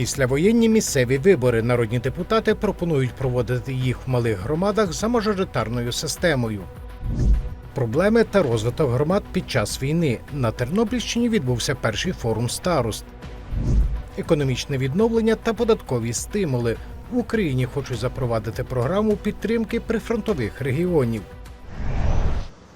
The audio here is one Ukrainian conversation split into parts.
Післявоєнні місцеві вибори народні депутати пропонують проводити їх в малих громадах за мажоритарною системою. Проблеми та розвиток громад під час війни на Тернопільщині відбувся перший форум старост. Економічне відновлення та податкові стимули в Україні хочуть запровадити програму підтримки прифронтових регіонів.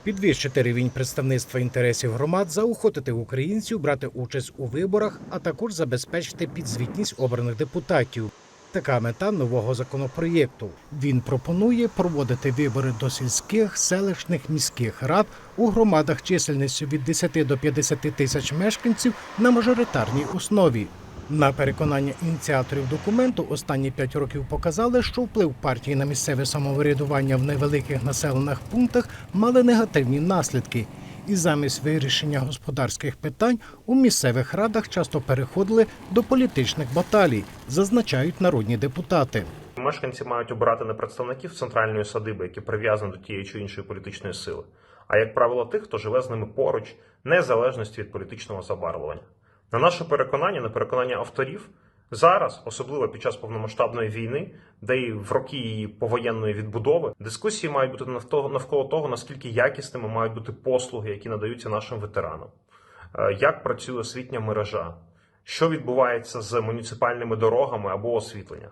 Підвищити рівень представництва інтересів громад, заохотити українців брати участь у виборах, а також забезпечити підзвітність обраних депутатів. Така мета нового законопроєкту. Він пропонує проводити вибори до сільських, селищних, міських рад у громадах чисельністю від 10 до 50 тисяч мешканців на мажоритарній основі. На переконання ініціаторів документу останні п'ять років показали, що вплив партії на місцеве самоврядування в невеликих населених пунктах мали негативні наслідки. І замість вирішення господарських питань у місцевих радах часто переходили до політичних баталій, зазначають народні депутати. Мешканці мають обирати не представників центральної садиби, які прив'язані до тієї чи іншої політичної сили, а як правило тих, хто живе з ними поруч, незалежності від політичного забарвлення. На наше переконання, на переконання авторів, зараз, особливо під час повномасштабної війни, де і в роки її повоєнної відбудови, дискусії мають бути навколо того, наскільки якісними мають бути послуги, які надаються нашим ветеранам, Е, як працює освітня мережа, що відбувається з муніципальними дорогами або освітленням.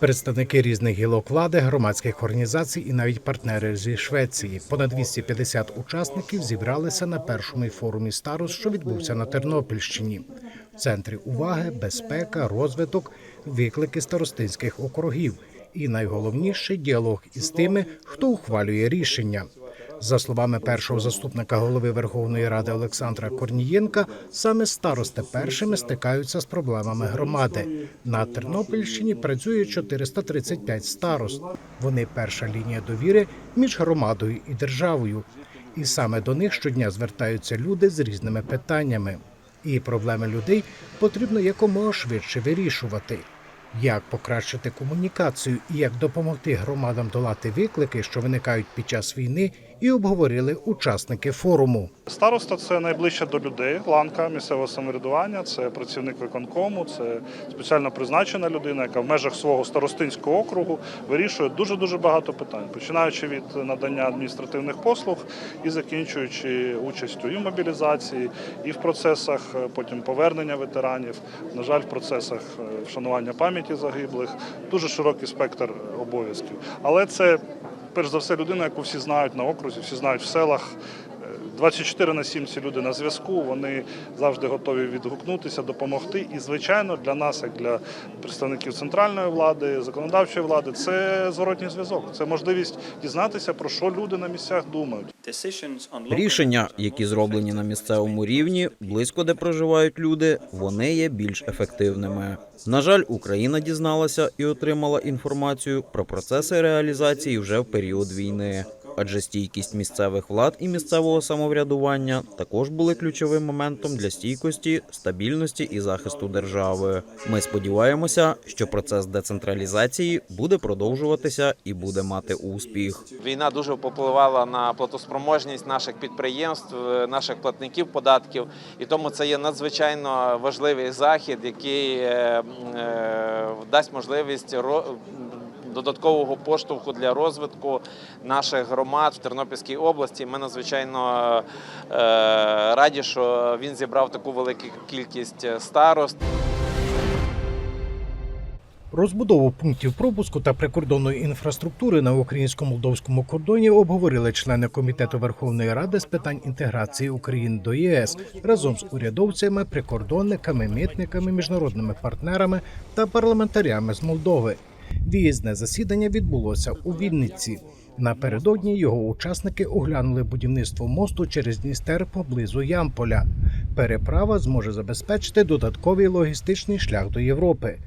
Представники різних гілок влади, громадських організацій і навіть партнери зі Швеції. Понад 250 учасників зібралися на першому форумі старост, що відбувся на Тернопільщині. В центрі уваги безпека, розвиток, виклики старостинських округів і найголовніше діалог із тими, хто ухвалює рішення. За словами першого заступника голови Верховної Ради Олександра Корнієнка, саме старости першими стикаються з проблемами громади. На Тернопільщині працює 435 старост. Вони перша лінія довіри між громадою і державою. І саме до них щодня звертаються люди з різними питаннями. І проблеми людей потрібно якомога швидше вирішувати. Як покращити комунікацію і як допомогти громадам долати виклики, що виникають під час війни, і обговорили учасники форуму. Староста це найближча до людей ланка місцевого самоврядування, це працівник виконкому, це спеціально призначена людина, яка в межах свого старостинського округу вирішує дуже дуже багато питань, починаючи від надання адміністративних послуг і закінчуючи участю і в мобілізації, і в процесах е, потім повернення ветеранів. На жаль, в процесах е, вшанування пам'яті загиблих. Дуже широкий спектр обов'язків. Але це перш за все людина, яку всі знають на окрузі, всі знають в селах. Е, 24 на 7 ці люди на зв'язку, вони завжди готові відгукнутися, допомогти. І, звичайно, для нас, як для представників центральної влади, законодавчої влади, це зворотній зв'язок. Це можливість дізнатися, про що люди на місцях думають. Рішення, які зроблені на місцевому рівні, близько де проживають люди, вони є більш ефективними. На жаль, Україна дізналася і отримала інформацію про процеси реалізації вже в період війни. Адже стійкість місцевих влад і місцевого самоврядування також були ключовим моментом для стійкості, стабільності і захисту держави. Ми сподіваємося, що процес децентралізації буде продовжуватися і буде мати успіх. Війна дуже попливала на платоспроможність наших підприємств, наших платників податків, і тому це є надзвичайно важливий захід, який е, е, дасть можливість додаткового поштовху для розвитку наших громад в Тернопільській області. Ми надзвичайно е, раді, що він зібрав таку велику кількість старост. Розбудову пунктів пропуску та прикордонної інфраструктури на українсько-молдовському кордоні обговорили члени комітету Верховної Ради з питань інтеграції України до ЄС разом з урядовцями, прикордонниками, митниками, міжнародними партнерами та парламентарями з Молдови. Виїзне засідання відбулося у Вінниці. Напередодні його учасники оглянули будівництво мосту через Дністер поблизу Ямполя. Переправа зможе забезпечити додатковий логістичний шлях до Європи.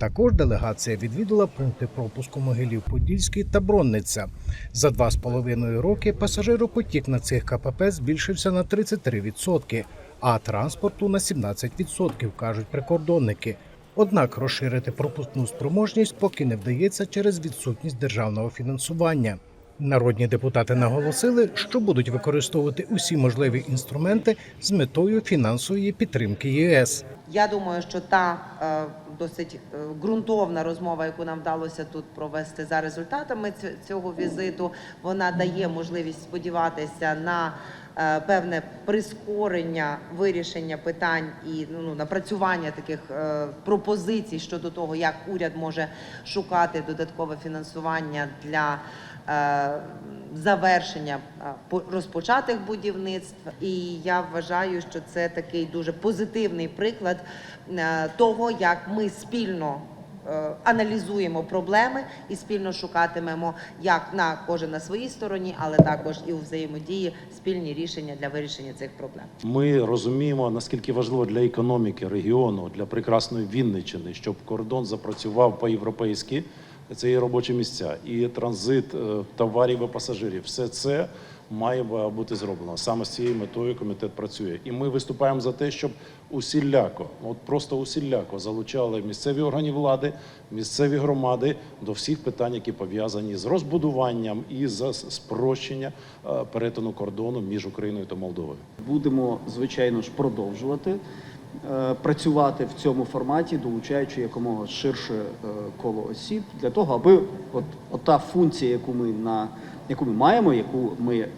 Також делегація відвідала пункти пропуску Могилів Подільський та Бронниця. За два з половиною роки пасажиропотік на цих КПП збільшився на 33%, а транспорту на 17%, кажуть прикордонники. Однак розширити пропускну спроможність поки не вдається через відсутність державного фінансування. Народні депутати наголосили, що будуть використовувати усі можливі інструменти з метою фінансової підтримки ЄС. Я думаю, що та е, досить е, ґрунтовна розмова, яку нам вдалося тут провести за результатами цього візиту, вона дає можливість сподіватися на певне прискорення вирішення питань і ну, напрацювання таких е, пропозицій щодо того, як уряд може шукати додаткове фінансування для е, завершення е, по- розпочатих будівництв. І я вважаю, що це такий дуже позитивний приклад е, того, як ми спільно. Е, Аналізуємо проблеми і спільно шукатимемо як на кожен на своїй стороні, але також і у взаємодії спільні рішення для вирішення цих проблем. Ми розуміємо, наскільки важливо для економіки регіону, для прекрасної Вінниччини, щоб кордон запрацював по-європейськи. Це є робочі місця і транзит е, товарів і пасажирів. Все це має бути зроблено. Саме з цією метою комітет працює. І ми виступаємо за те, щоб усіляко, от просто усіляко залучали місцеві органи влади, місцеві громади до всіх питань, які пов'язані з розбудуванням і з спрощення е, перетину кордону між Україною та Молдовою. Будемо, звичайно ж, продовжувати працювати в цьому форматі, долучаючи якомога ширше е, коло осіб для того, аби от, от та функція, яку ми на яку ми маємо, яку ми е,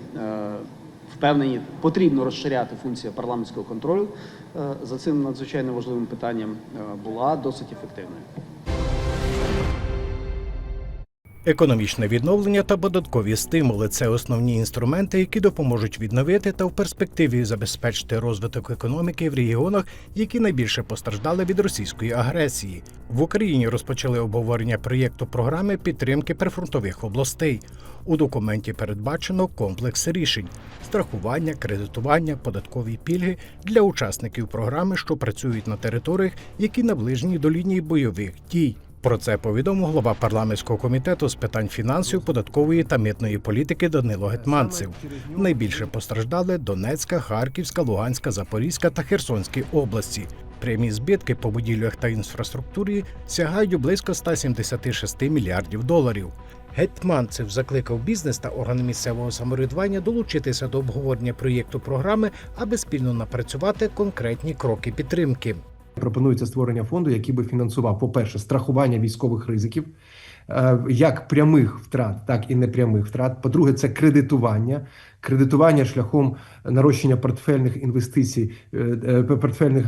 впевнені, потрібно розширяти функція парламентського контролю е, за цим надзвичайно важливим питанням е, була досить ефективною. Економічне відновлення та податкові стимули це основні інструменти, які допоможуть відновити та в перспективі забезпечити розвиток економіки в регіонах, які найбільше постраждали від російської агресії. В Україні розпочали обговорення проєкту програми підтримки прифронтових областей. У документі передбачено комплекс рішень: страхування, кредитування, податкові пільги для учасників програми, що працюють на територіях, які наближені до лінії бойових дій. Про це повідомив голова парламентського комітету з питань фінансів, податкової та митної політики Данило Гетманцев. Найбільше постраждали Донецька, Харківська, Луганська, Запорізька та Херсонські області. Прямі збитки по будівлях та інфраструктурі сягають близько 176 мільярдів доларів. Гетманцев закликав бізнес та органи місцевого самоврядування долучитися до обговорення проєкту програми, аби спільно напрацювати конкретні кроки підтримки. Пропонується створення фонду, який би фінансував, по-перше, страхування військових ризиків, е, як прямих втрат, так і непрямих втрат. По-друге, це кредитування, кредитування шляхом нарощення портфельних інвестицій, е, е, портфельних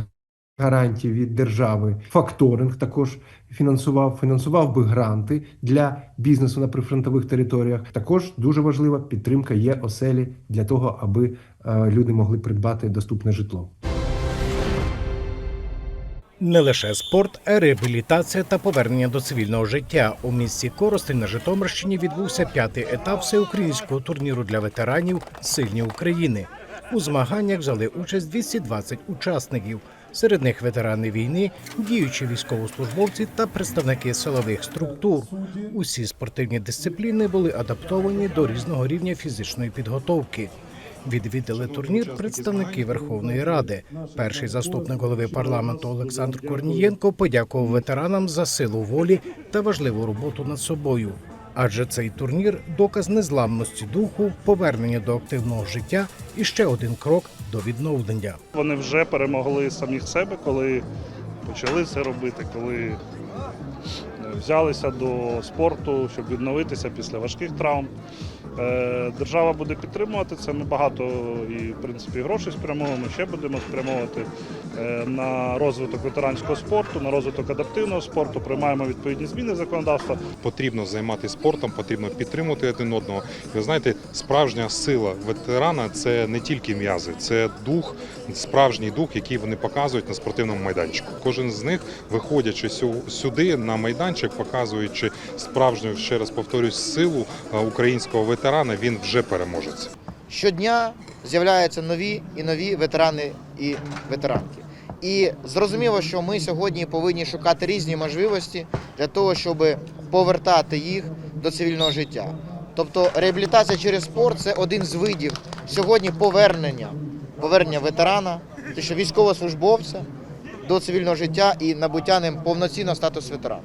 гарантій від держави. Факторинг також фінансував, фінансував би гранти для бізнесу на прифронтових територіях. Також дуже важлива підтримка є оселі для того, аби люди могли придбати доступне житло. Не лише спорт, реабілітація та повернення до цивільного життя. У місті Коростень на Житомирщині відбувся п'ятий етап всеукраїнського турніру для ветеранів Сильні України. У змаганнях взяли участь 220 учасників. Серед них ветерани війни, діючі військовослужбовці та представники силових структур. Усі спортивні дисципліни були адаптовані до різного рівня фізичної підготовки. Відвідали турнір представники Верховної Ради. Перший заступник голови парламенту Олександр Корнієнко подякував ветеранам за силу волі та важливу роботу над собою. Адже цей турнір доказ незламності духу, повернення до активного життя і ще один крок до відновлення. Вони вже перемогли самих себе, коли почали це робити, коли е, взялися до спорту, щоб відновитися після важких травм. Е, Держава буде підтримувати це. Ми багато і в принципі грошей спрямовуємо. Ще будемо спрямовувати е, на розвиток ветеранського спорту, на розвиток адаптивного спорту. Приймаємо відповідні зміни законодавства. потрібно займатися спортом, потрібно підтримувати один одного. Ви знаєте, справжня сила ветерана це не тільки м'язи, це дух, справжній дух, який вони показують на спортивному майданчику. Кожен з них, виходячи сю- сюди на майданчик, показуючи справжню, ще раз повторюсь, силу е, українського ветерана, він вже переможець. щодня з'являються нові і нові ветерани і ветеранки. І зрозуміло, що ми сьогодні повинні шукати різні можливості для того, щоб повертати їх до цивільного життя. Тобто реабілітація через спорт це один з видів сьогодні повернення, повернення ветерана, те, що військовослужбовця до цивільного життя і набуття ним повноцінного статусу ветерана.